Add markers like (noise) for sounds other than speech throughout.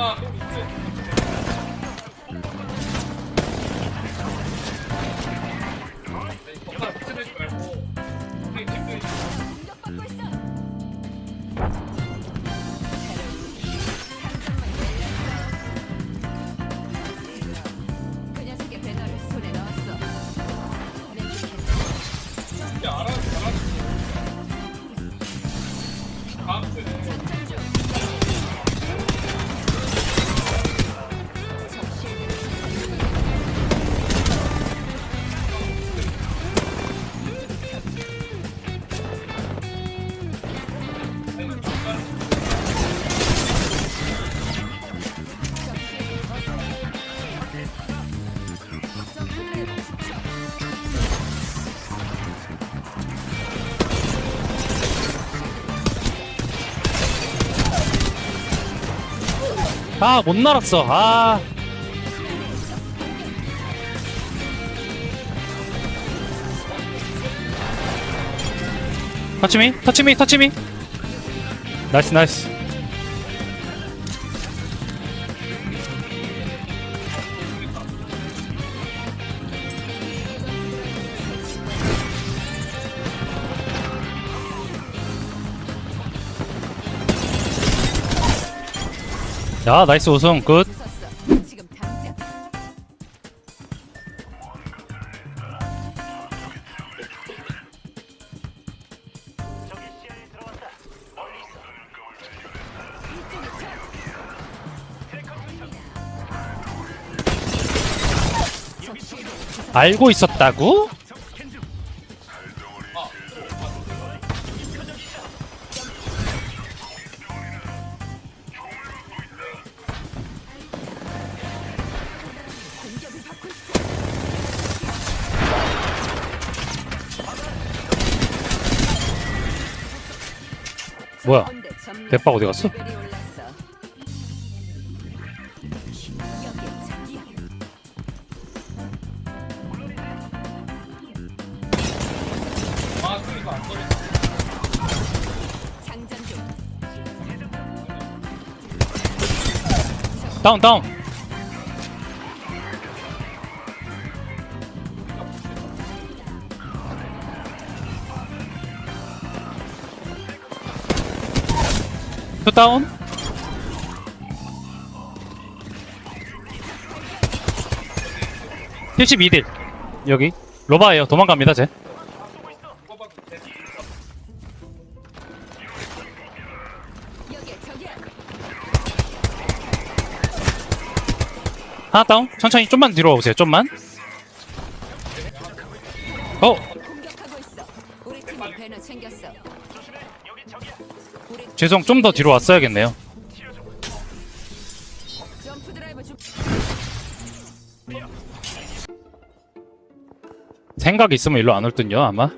up. 아 못 날았어. 아. 터치미 터치미 터치미. 나이스 나이스 야 나이스 우승. 적실들 알고 있었다고? 뭐야? 대박 어디 갔어? 중. 다운 다운? 또 다운 (72딜) 여기? 로바예요. 도망갑니다 쟤. 하나 다운? 천천히 좀만 뒤로 오세요 좀만. 어. 죄송 좀 더 뒤로 왔어야겠네요. 생각 있으면 일로 안 올 듯요 아마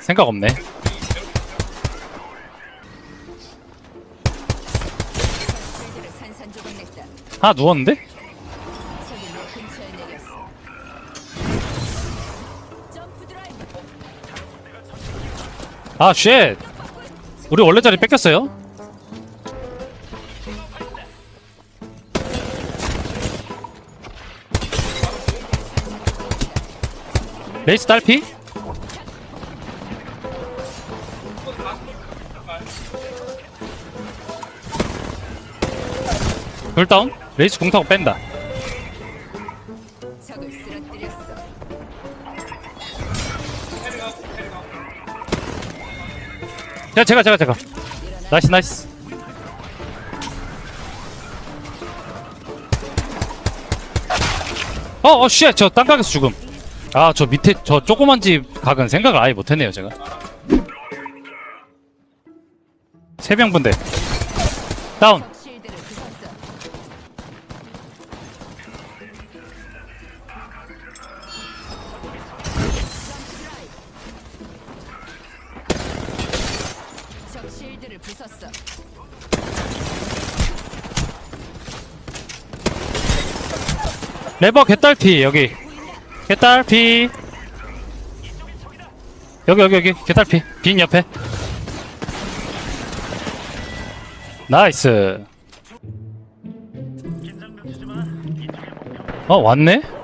생각 없네. 하나 누웠는데 드라이브. 아쉣 우리 원래 자리 뺏겼어요? 레이스 딸피? 둘 다운 레이스 공 타고 뺀다. 자 제가 제가 제가. 나이스 나이스. 어어 쉣! 저 땅각에서 죽음. 아 저 밑에 저 조그만 집 각은 생각을 아예 못했네요 제가. 세명 분대. 다운 레버 개딸피 여기. 개딸피. 여기 여기 여기. 개딸피. 빈 옆에. 나이스. 어 왔네?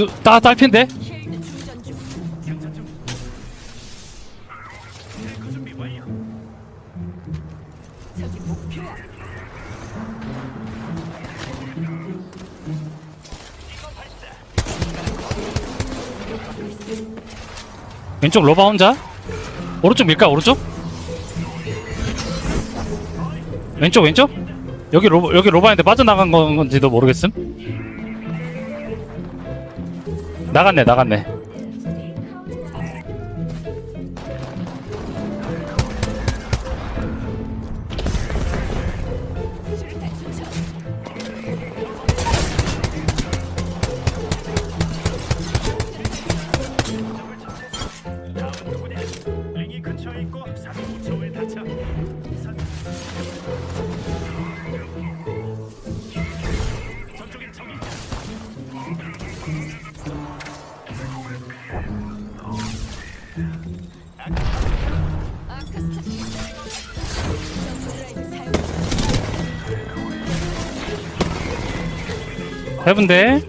누, 따, 딸핀데? 왼쪽 로바 혼자? 오른쪽 밀까 오른쪽? 왼쪽 왼쪽? 여기 로 여기 로바인데 빠져나간 건- 건지도 모르겠음. 나갔네 나갔네. 수류 해본데.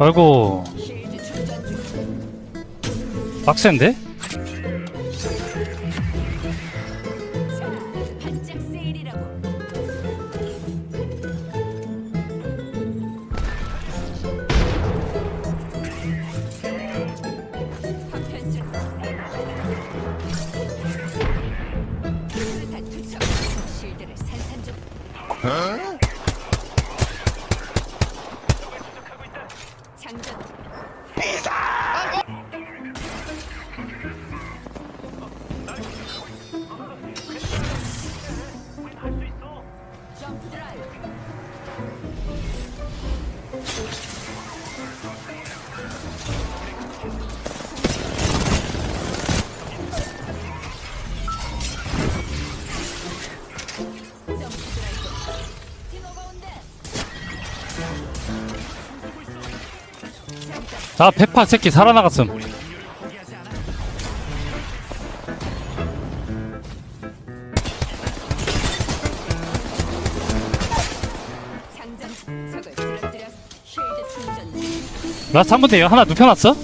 아이고. 빡센데? 자 페파 새끼 살아나갔음. 라스트 한 분대요 하나 눕혀놨어?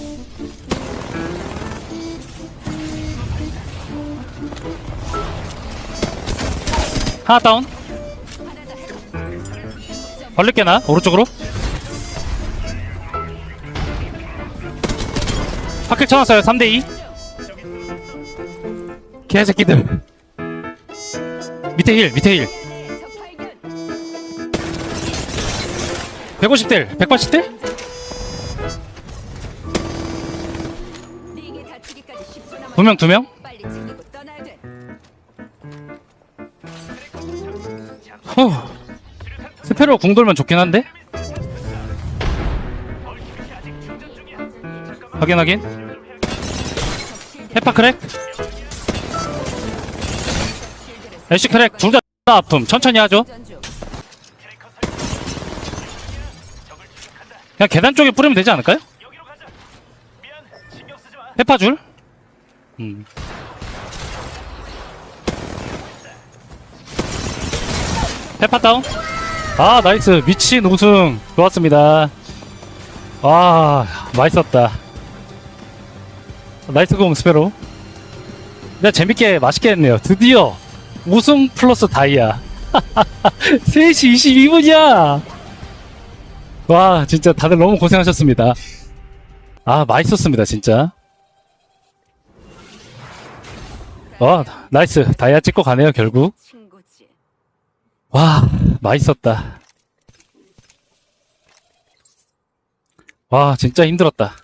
하나 다운. 벌릴게 나 오른쪽으로 파킬 쳐놨어요 3대2 개새끼들 밑에 힐 밑에 힐적 발견. 150딜 180딜? 네게 다치기까지 10초 남았. 두명 두명 스페로 궁 돌면 좋긴 한데 확인 확인 페파 크랙? 애쉬 크랙 둘 다 아픔. 천천히 하죠. 그냥 계단 쪽에 뿌리면 되지 않을까요? 페파 줄? 음. 페파 다운? 아 나이스. 미친 우승. 좋았습니다. 와 맛있었다 나이스 공 스페로. 네 재밌게 맛있게 했네요. 드디어 우승 플러스 다이아. (laughs) 3시 22분이야! 와 진짜 다들 너무 고생하셨습니다. 아 맛있었습니다 진짜. 와 나이스. 다이아 찍고 가네요 결국. 와, 맛있었다. 와, 진짜 힘들었다.